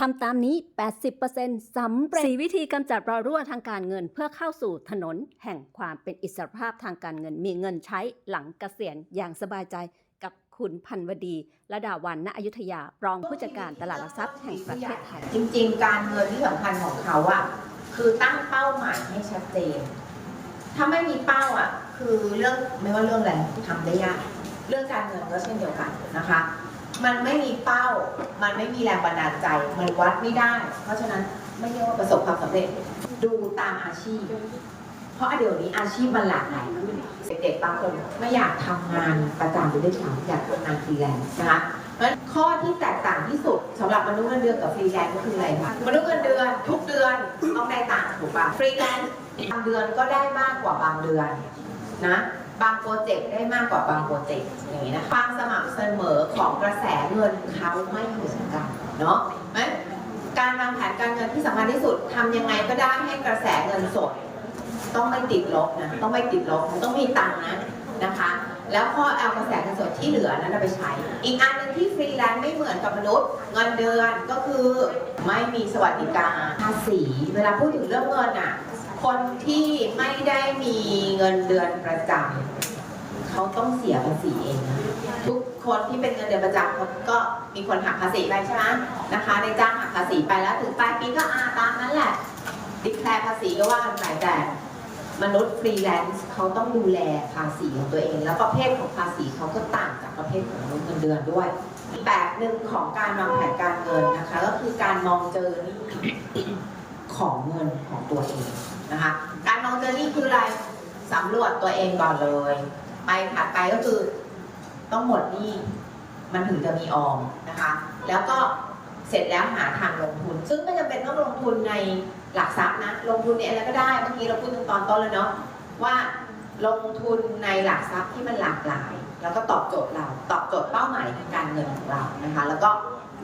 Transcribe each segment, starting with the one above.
ทำตามนี้ 80%สำเร็จ4วิธีกำจัดรอยรั่วทางการเงิน เพื่อเข้าสู่ถนนแห่งความเป็นอิสรภาพทางการเงิน มีเงินใช้หลังเกษียณอย่างสบายใจกับคุณพันวดีระดาวันณอยุธยา รองผู้จัดการตลาดหลักทรัพย์แห่งประเทศไทย จริง ๆ การเงินที่สำคัญของเขาอะคือตั้งเป้าหมายให้ชัดเจน ถ้าไม่มีเป้าอะคือเรื่องไม่ว่าเรื่องอะไรทำได้ยาก เรื่องการเงินก็เช่นเดียวกันนะคะ มันไม่มีเป้า มันไม่มีแรงบันดาลใจ มันวัดไม่ได้ เพราะฉะนั้นไม่เรียกว่าประสบความสำเร็จ ดูตามอาชีพ เพราะเดี๋ยวนี้อาชีพมันหลากหลายขึ้นเด็กๆบางคนไม่อยากทำงานประจำไปด้วยซ้ำอยากทำงานฟรีแลนซ์นะคะเพราะข้อที่แตกต่างที่สุดสำหรับมนุษย์เงินเดือนกับฟรีแลนซ์ก็คืออะไรคะมนุษย์เงินเดือน ทุกเดือนต้องได้ต่างถูกปะฟรีแลนซ์บางเดือนก็ได้มากกว่าบางเดือนนะ บางโปรเจกต์ได้มากกว่าบางโปรเจกต์อย่างนี้นะความสม่ำเสมอของกระแสเงินเขาไม่เหมือนกันเนาะเพราะฉะนั้นการวางแผนการเงินที่สำคัญที่สุดทำยังไงก็ได้ให้กระแสเงินสด ต้องไม่ติดลบนะต้องไม่ติดลบต้องมีตังค์นะนะคะ แล้วก็เอากระแสเงินสดที่เหลือนั้นไปใช้ อีกอันหนึ่งที่ฟรีแลนซ์ไม่เหมือนกับมนุษย์ เงินเดือนก็คือไม่มีสวัสดิการภาษี เวลาพูดถึงเรื่องเงินอะ คนที่ไม่ได้มีเงินเดือนประจำเขาต้องเสียภาษีเองนะทุกคนที่เป็นเงินเดือนประจำเขาก็มีคนหักภาษีไปใช่ไหมนะคะ ในจ้างหักภาษีไปแล้วถึงปลายปีก็อาตามนั้นแหละดิแคลภาษีก็ว่ากันไปแต่มนุษย์ฟรีแลนซ์เขาต้องดูแลภาษีของตัวเอง แล้วประเภทของภาษีเขาก็ต่างจากประเภทของมนุษย์เงินเดือนด้วยอีแบบหนึ่งของการวางแผนการเงินนะคะ ก็คือการมองเจอนี่ของเงินของตัวเอง นะคะการมองเจอนี่คืออะไรสำรวจตัวเองก่อนเลย ไปถัดไปก็คือต้องหมดหนี้มันถึงจะมีออมนะคะ แล้วก็เสร็จแล้วหาทางลงทุน ซึ่งไม่จำเป็นต้องลงทุนในหลักทรัพย์นะ ลงทุนในอะไรก็ได้เมื่อกี้เราพูดตอนต้นแล้วเนาะว่าลงทุนในหลักทรัพย์ที่มันหลากหลาย แล้วก็ตอบโจทย์เรา ตอบโจทย์เป้าหมายทางการเงินของเรานะคะ แล้วก็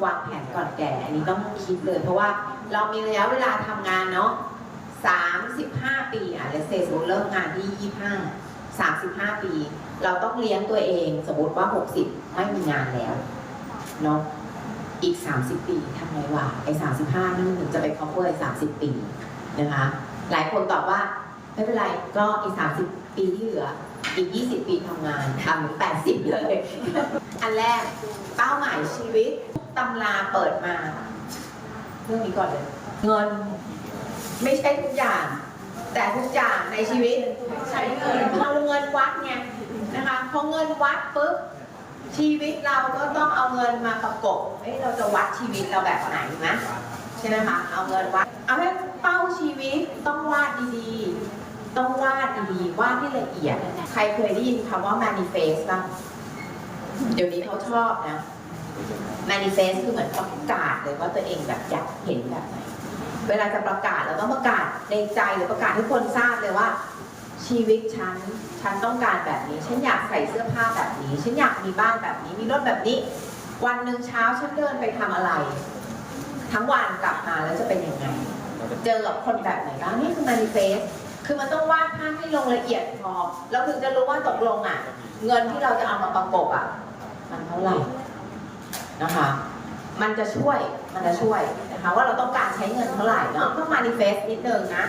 วางแผนก่อนแก่ อันนี้ต้องคิดเลย เพราะว่าเรามีระยะเวลาทำงานเนาะ 35 ปีอะเลเซสมมติเริ่มงานที่ 25 35 ปี เราต้องเลี้ยงตัวเองสมมติว่า 60 ไม่มีงานแล้วเนาะอีก 30 ปีทำไงวะไอ้35 นั่นมันถึงจะไป cover ไอ้30 ปีนะคะ หลายคนตอบว่าไม่เป็นไรก็อีก 30 ปีที่เหลืออีก 20 ปีทำงานทำถึง80 เลย อันแรกเป้าหมายชีวิตตำราเปิดมา เรื่องนี้ก่อนเลย เงิน ไม่ใช่ทุกอย่าง แต่ทุกอย่างในชีวิตใช้เงินเอาเงินวัดไงนะคะพอเงินวัดปุ๊บชีวิตเราก็ต้องเอาเงินมาประกบเอ้ยเราจะวัดชีวิตเราแบบไหนนะใช่ไหมคะเอาเงินวัดเอาให้เป้าชีวิตต้องวาดดีๆ ต้องวาดดีๆวาดที่ละเอียด ใครเคยได้ยินคำว่า manifest บ้างเดี๋ยวนี้เขาชอบนะ manifest คือเหมือนประกาศเลยว่าตัวเองแบบอยากเห็นแบบไหน เวลาจะประกาศเราต้องประกาศในใจหรือประกาศให้คนทราบเลยว่า ชีวิตฉันฉันต้องการแบบนี้ ฉันอยากใส่เสื้อผ้าแบบนี้ ฉันอยากมีบ้านแบบนี้ มีรถแบบนี้ วันหนึ่งเช้าฉันเดินไปทำอะไร ทั้งวันกลับมาแล้วจะเป็นยังไง เจอกับคนแบบไหนบ้างนี่คือ manifest คือมันต้องวาดภาพให้ลงละเอียดพอเราถึงจะรู้ว่าตกลงอะ เงินที่เราจะเอามาประกบอะ มันเท่าไหร่นะคะ มันจะช่วยมันจะช่วยนะคะว่าเราต้องการใช้เงินเท่าไหร่เนาะต้อง manifest นิดนึงนะ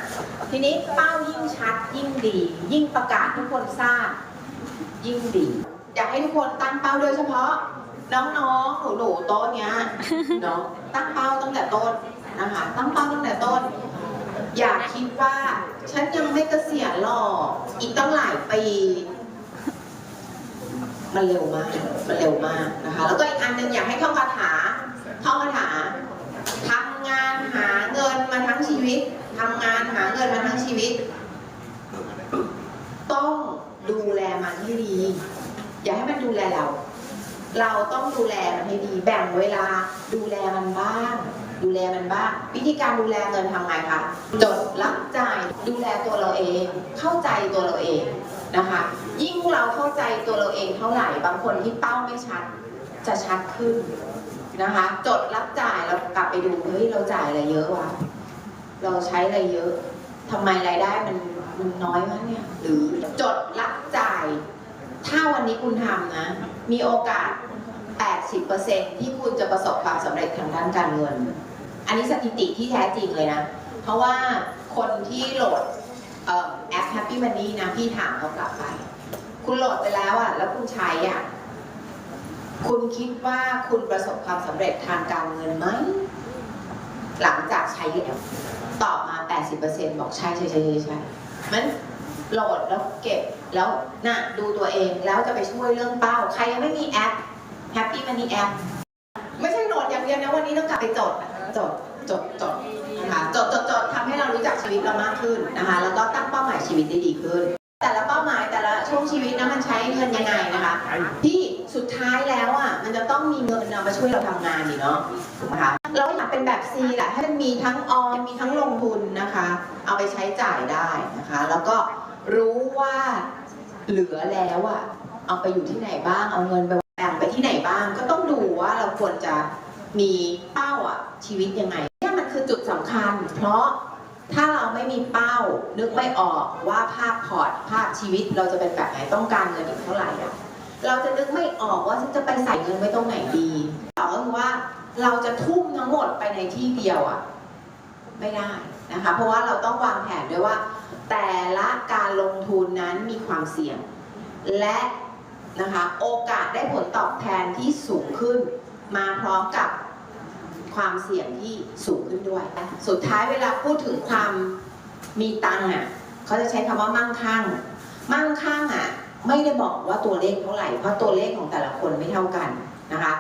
ทีนี้เป้ายิ่งชัดยิ่งดี ยิ่งประกาศทุกคนทราบยิ่งดี อยากให้ทุกคนตั้งเป้าโดยเฉพาะ น้องๆหนูๆโต๊ะเนี้ยเนาะตั้งเป้าตั้งแต่ต้นนะคะตั้งเป้าตั้งแต่ต้น อย่าคิดว่าฉันยังไม่เกษียณหรอกอีกตั้งหลายปีมันเร็วมาก มันเร็วมากนะคะ แล้วก็อีกอันหนึ่งอยากให้ท่องคาถา ท่องคาถาทำงานหาเงินมาทั้งชี วิตทำงานหาเงินมาทั้งชีวิต ต้องดูแลมันให้ดี อย่าให้มันดูแลเรา เราต้องดูแลมันให้ดี แบ่งเวลาดูแลมันบ้าง ดูแลมันบ้าง วิธีการดูแลเงินทำไงคะจดรับจ่ายดูแลตัวเราเอง เข้าใจตัวเราเองนะคะ ยิ่งเราเข้าใจตัวเราเองเท่าไหร่บางคนที่เป้าไม่ชัดจะชัดขึ้นนะคะ จดรับจ่ายเรากลับไปดูเฮ้ยเราจ่ายอะไรเยอะวะ เราใช้อะไรเยอะทำไมรายได้มันมันน้อยวะเนี่ย หรือจดรับจ่าย ถ้าวันนี้คุณทำนะ มีโอกาส 80%ที่คุณจะประสบความสำเร็จทางด้านการเงิน อันนี้สถิติที่แท้จริงเลยนะ เพราะว่าคนที่โหลดแอป Happy Money นะพี่ถามเขากลับไป คุณโหลดไปแล้วอะแล้วคุณใช้อะคุณคิดว่าคุณประสบความสำเร็จทางการเงินไหม หลังจากใช้แล้วตอบมา 80%บอกใช่ใช่ใช่ใช่ใช่มันโหลดแล้วเก็บแล้วน่ะดูตัวเองแล้วจะไปช่วยเรื่องเป้า ใครยังไม่มีแอป Happy Money App ไม่ใช่โหลดอย่างเดียวนะวันนี้ต้องกลับไปจดจดจดจดนะคะจดจดจดทำให้เรารู้จักชีวิตเรามากขึ้นนะคะ แล้วก็ตั้งเป้าหมายชีวิตได้ดีขึ้น แต่ละเป้าหมายแต่ละช่วงชีวิตนะมันใช้เงินยังไงนะคะพี่ สุดท้ายแล้วอะมันจะต้องมีเงินเอามาช่วยเราทำงานนี่เนาะถูกไหมคะเราอยากเป็นแบบ C แหละให้มันมีทั้งออมมีทั้งลงทุนนะคะ เอาไปใช้จ่ายได้นะคะ แล้วก็รู้ว่าเหลือแล้วอะเอาไปอยู่ที่ไหนบ้างเอาเงินไปแบ่งไปที่ไหนบ้าง ก็ต้องดูว่าเราควรจะมีเป้าอะชีวิตยังไงเนี่ยมันคือจุดสำคัญ เพราะถ้าเราไม่มีเป้านึกไม่ออกว่าภาพพอร์ตภาพชีวิตเราจะเป็นแบบไหนต้องการเงินอีกเท่าไหร่อะ เราจะนึกไม่ออกว่าฉันจะไปใส่เงินไว้ตรงไหนดีสองก็คือว่าเราจะทุ่มทั้งหมดไปในที่เดียวอะไม่ได้นะคะ เพราะว่าเราต้องวางแผนด้วยว่า แต่ละการลงทุนนั้นมีความเสี่ยง และนะคะโอกาสได้ผลตอบแทนที่สูงขึ้น มาพร้อมกับความเสี่ยงที่สูงขึ้นด้วย สุดท้ายเวลาพูดถึงความมีตังค์อะเขาจะใช้คำว่ามั่งคั่ง มั่งคั่งอะ ไม่ได้บอกว่าตัวเลขเท่าไหร่ เพราะตัวเลขของแต่ละคนไม่เท่ากันนะคะ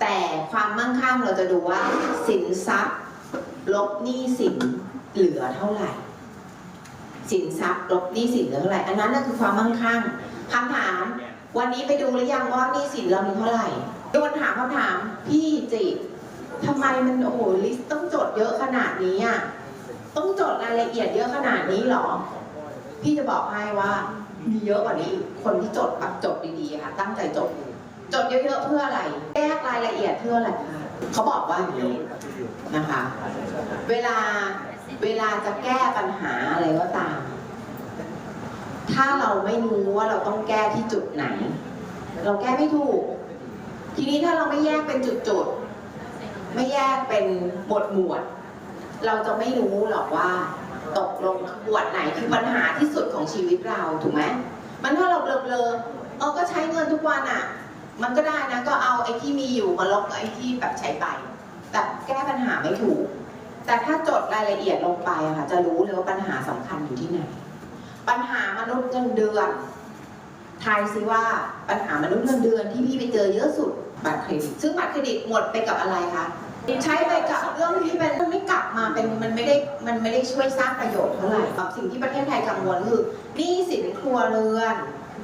แต่ความมั่งคั่งเราจะดูว่าสินทรัพย์ ลบหนี้สินเหลือเท่าไหร่ สินทรัพย์ ลบหนี้สินเหลือเท่าไหร่ อันนั้นน่ะคือความมั่งคั่งคำถาม วันนี้ไปดูหรือยังว่าหนี้สินเรามีเท่าไหร่โดนถามคำถามพี่จิทำไมมันโอ้โหลิสต์ต้องจดเยอะขนาดนี้อะต้องจดรายละเอียดเยอะขนาดนี้หรอ พี่จะบอกให้ว่า มีเยอะกว่านี้คนที่จดแบบจดดีๆค่ะ ตั้งใจจดจดเยอะๆเพื่ออะไร แยกรายละเอียดเพื่ออะไรคะเขาบอกว่าอย่างนี้นะคะ เวลาเวลาจะแก้ปัญหาอะไรก็ตาม ถ้าเราไม่รู้ว่าเราต้องแก้ที่จุดไหน เราแก้ไม่ถูก ทีนี้ถ้าเราไม่แยกเป็นจุดๆไม่แยกเป็นหมวดหมวด เราจะไม่รู้หรอกว่า ตกลงหมวดไหนคือปัญหาที่สุดของชีวิตเราถูกไหมมันถ้าเราเบลอๆเออก็ใช้เงินทุกวันอะ มันก็ได้นะก็เอาไอ้ที่มีอยู่มาลบไอ้ที่แบบใช้ไป แต่แก้ปัญหาไม่ถูก แต่ถ้าจดรายละเอียดลงไปอะค่ะจะรู้เลยว่าปัญหาสำคัญอยู่ที่ไหน ปัญหามนุษย์เงินเดือนทายซิว่าปัญหามนุษย์เงินเดือนที่พี่ไปเจอเยอะสุดบัตรเครดิต ซึ่งบัตรเครดิตหมดไปกับอะไรคะ ใช้ไปกับเรื่องที่เป็นมันไม่กลับมาเป็นมันไม่ได้มันไม่ได้ช่วยสร้างประโยชน์เท่าไหร่สิ่งที่ประเทศไทยกังวลคือหนี้สินครัวเรือน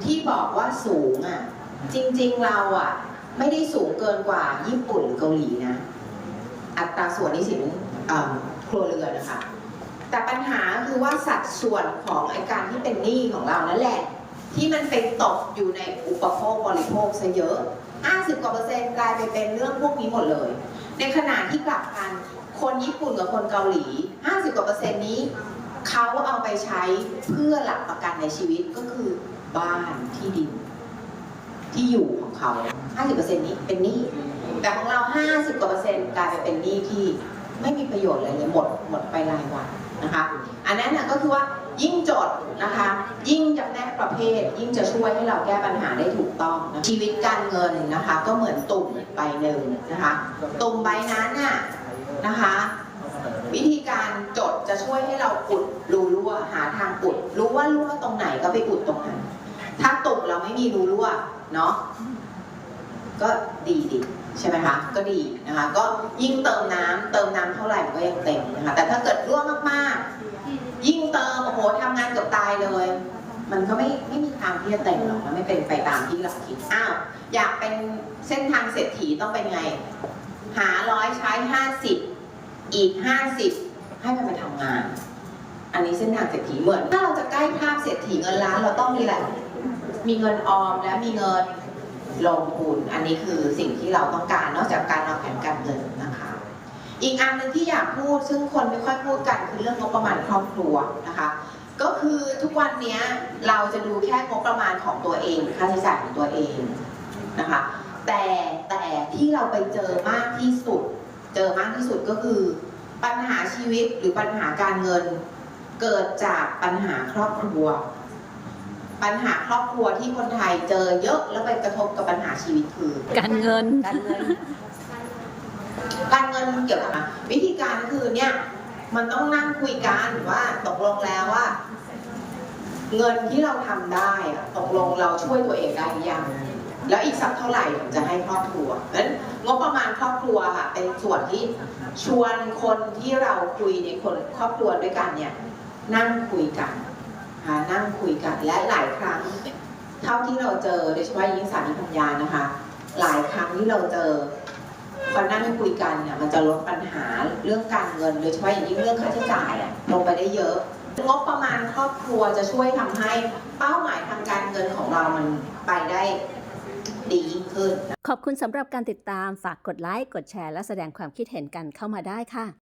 ที่บอกว่าสูงอะจริงๆเราอะไม่ได้สูงเกินกว่าญี่ปุ่นเกาหลีนะ อัตราส่วนหนี้สินครัวเรือนนะคะแต่ปัญหาคือว่าสัดส่วนของไอการที่เป็นหนี้ของเรานั่นแหละ ที่มันไปตกอยู่ในอุปโภคบริโภคซะเยอะ 50กว่าเปอร์เซ็นต์กลายไปเป็นเรื่องพวกนี้หมดเลย ในขณะที่กลับกัน คนญี่ปุ่นกับคนเกาหลี 50กว่าเปอร์เซ็นต์นี้เขาเอาไปใช้เพื่อหลักประกันในชีวิตก็คือบ้านที่ดิน ที่อยู่ของเขา 50%นี้เป็นหนี้ แต่ของเรา 50กว่าเปอร์เซ็นต์กลายไปเป็นหนี้ที่ไม่มีประโยชน์อะไรเลยหมดหมดไปรายวันนะคะ อันนั้นนะก็คือว่า ยิ่งจดนะคะ ยิ่งจำแนกประเภท ยิ่งจะช่วยให้เราแก้ปัญหาได้ถูกต้องนะชีวิตการเงินนะคะ ก็เหมือนตุ่มใบหนึ่งนะคะ ตุ่มใบนั้นน่ะนะคะ วิธีการจดจะช่วยให้เราอุดรูรั่วหาทางอุด รู้ว่ารั่วตรงไหนก็ไปอุดตรงนั้น ถ้าตุ่มเราไม่มีรูรั่วเนาะก็ดีดีใช่ไหมคะ ก็ดีนะคะ ก็ยิ่งเติมน้ำเติมน้ำเท่าไหร่มันก็ยังเต็มนะคะ แต่ถ้าเกิดรั่วมากๆ ยิ่งเติมโอ้โหทำงานเกือบตายเลย มันก็ไม่ไม่มีทางที่จะเต็มหรอกมันไม่เป็นไปตามที่เราคิดอ้าวอยากเป็นเส้นทางเศรษฐีต้องเป็นไง หาร้อยใช้ห้าสิบอีกห้าสิบให้มันไปทำงาน อันนี้เส้นทางเศรษฐีเหมือนถ้าเราจะใกล้ภาพเศรษฐีเงินล้านเราต้องมีอะไรมีเงินออมและมีเงินลงทุน อันนี้คือสิ่งที่เราต้องการนอกจากการวางแผนการเงินนะคะ อีกอันหนึ่งที่อยากพูดซึ่งคนไม่ค่อยพูดกันคือเรื่องงบประมาณครอบครัวนะคะ ก็คือทุกวันเนี้ยเราจะดูแค่งบประมาณของตัวเองค่าใช้จ่ายของตัวเองนะคะ แต่แต่ที่เราไปเจอมากที่สุด เจอมากที่สุดก็คือ ปัญหาชีวิตหรือปัญหาการเงินเกิดจากปัญหาครอบครัว ปัญหาครอบครัวที่คนไทยเจอเยอะแล้วไปกระทบกับปัญหาชีวิตคือ การเงินการเงิน การเงินเกี่ยวกับอะไรวิธีการคือเนี่ยมันต้องนั่งคุยกันว่าตกลงแล้วว่า เงินที่เราทำได้อะตกลงเราช่วยตัวเองได้หรือยังแล้วอีกสักเท่าไหร่ถึงจะให้ครอบครัวนั้นงบประมาณครอบครัวค่ะเป็นส่วนที่ชวนคนที่เราคุยในคนครอบครัวด้วยกันเนี่ยนั่งคุยกันค่ะนั่งคุยกันและหลายครั้ง เท่าที่เราเจอโดยเฉพาะยิ่งสามีภรรยานะคะ หลายครั้งที่เราเจอ พอนั่งคุยกันเนี่ยมันจะลดปัญหาเรื่องการเงินโดยเฉพาะอย่างยิ่งเรื่องค่าใช้จ่ายอะลงไปได้เยอะงบประมาณครอบครัวจะช่วยทำให้เป้าหมายทางการเงินของเรามันไปได้ดียิ่งขึ้น ขอบคุณสำหรับการติดตามฝากกดไลค์ กดแชร์ และแสดงความคิดเห็นกันเข้ามาได้ค่ะ